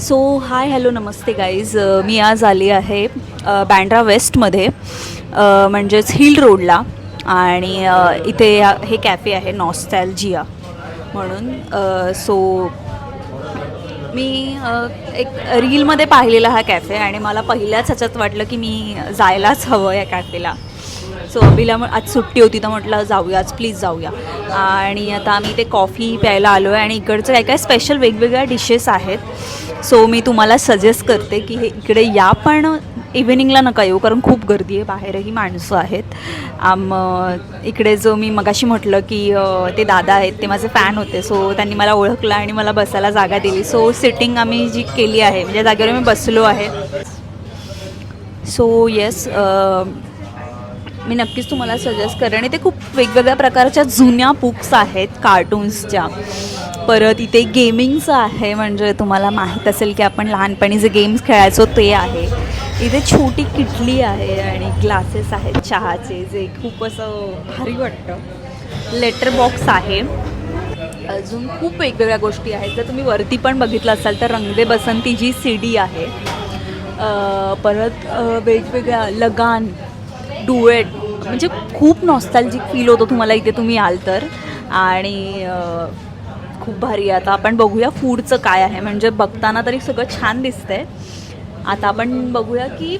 So hi hello नमस्ते guys uh, मी आज आली आहे uh, बँड्रा वेस्टमध्ये uh, म्हणजेच हिल रोडला आणि इथे हे कॅफे आहे नॉस्टॅल्जिया म्हणून सो मी एक रीलमध्ये पाहिलेला हा कॅफे आणि मला पहिल्याच ह्याच्यात वाटलं की मी जायलाच हवं या कॅफेला सो अभिला आज सुट्टी होती तर म्हटलं जाऊया आज प्लीज जाऊया. आणि आता आम्ही ते कॉफी प्यायला आलो आहे आणि इकडचं काय काय स्पेशल वेगवेगळ्या डिशेस आहेत. सो मी तुम्हाला सजेस्ट करते की हे इकडे या पण इव्हिनिंगला नका येऊ कारण खूप गर्दी आहे बाहेरही माणसं आहेत. आम इकडे जो मी मगाशी म्हटलं की ते दादा आहेत ते माझे फॅन होते सो त्यांनी मला ओळखलं आणि मला बसायला जागा दिली. सो सिटिंग आम्ही जी केली आहे म्हणजे जागेवर मी बसलो आहे. सो येस मी नक्कीच तुम्हाला सजेस्ट करेन. आणि ते खूप वेगवेगळ्या प्रकारच्या जुन्या बुक्स आहेत कार्टून्सच्या परत इथे गेमिंगचं आहे म्हणजे तुम्हाला माहीत असेल की आपण लहानपणी जे गेम्स खेळायचो ते आहे. इथे छोटी किटली आहे आणि ग्लासेस आहेत चहाचे जे खूप असं भारी वाटतं. लेटर बॉक्स आहे. अजून खूप वेगवेगळ्या गोष्टी आहेत. जर तुम्ही वरती पण बघितलं असाल तर Rang De Basanti G C D आहे परत वेगवेगळ्या लगान डुएट म्हणजे खूप नॉस्टॅल्जिक फील होतो तुम्हाला इथे तुम्ही आल तर. आणि खूप भारी आता आपण बघूया फूडचं काय आहे. म्हणजे बघताना तरी सगळं छान दिसतंय. आता आपण बघूया की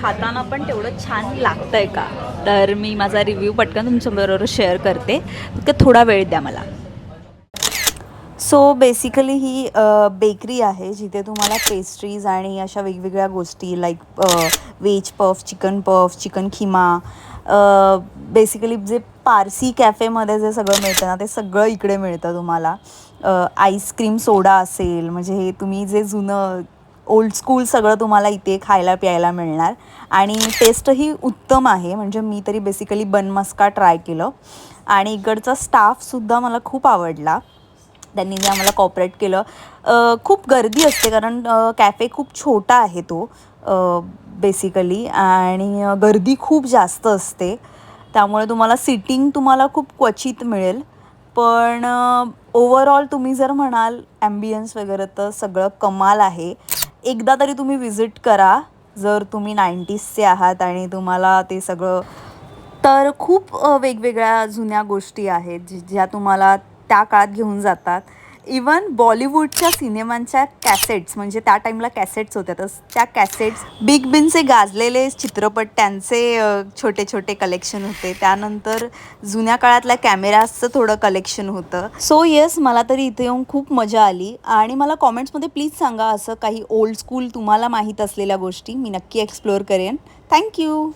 खाताना पण तेवढं छान लागतंय का? तर मी माझा रिव्ह्यू पटकन तुमच्याबरोबर शेअर करते. फक्त थोडा वेळ द्या मला. सो बेसिकली ही बेकरी आहे जिथे तुम्हाला पेस्ट्रीज आणि अशा वेगवेगळ्या गोष्टी like veg puff chicken puff chicken keema basically जे पारसी कॅफेमध्ये जे सगळं मिळतं ना ते सगळं इकडे मिळतं तुम्हाला. आईस्क्रीम सोडा असेल म्हणजे हे तुम्ही जे जुनं ओल्ड स्कूल सगळं तुम्हाला इथे खायला प्यायला मिळणार. आणि टेस्टही उत्तम आहे म्हणजे मी तरी बेसिकली बनमस्का ट्राय केलं. आणि इकडचा स्टाफसुद्धा मला खूप आवडला. त्यांनी जे आम्हाला कॉपरेट केलं. खूप गर्दी असते कारण कॅफे खूप छोटा आहे तो बेसिकली आणि गर्दी खूप जास्त असते. त्यामुळे तुम्हाला सिटिंग तुम्हाला खूप क्वचित मिळेल. पण ओवरऑल तुम्ही जर म्हणाल ॲम्बियन्स वगैरे तर सगळं कमाल आहे. एकदा तरी तुम्ही विजिट करा. जर तुम्ही नाईंटीजचे आहात आणि तुम्हाला ते सगळं तर खूप वेगवेगळ्या जुन्या गोष्टी आहेत ज्या तुम्हाला त्या काळात घेऊन जातात. इवन बॉलिवूडच्या सिनेमांच्या कॅसेट्स म्हणजे त्या टाईमला कॅसेट्स होत्या तर त्या कॅसेट्स बिग बिनचे गाजलेले चित्रपट त्यांचे छोटे छोटे कलेक्शन होते. त्यानंतर जुन्या काळातल्या कॅमेराजचं थोडं कलेक्शन होतं. सो येस मला तरी इथे येऊन खूप मजा आली. आणि मला कॉमेंट्समध्ये प्लीज सांगा असं काही ओल्ड स्कूल तुम्हाला माहीत असलेल्या गोष्टी मी नक्की एक्सप्लोअर करेन. थँक्यू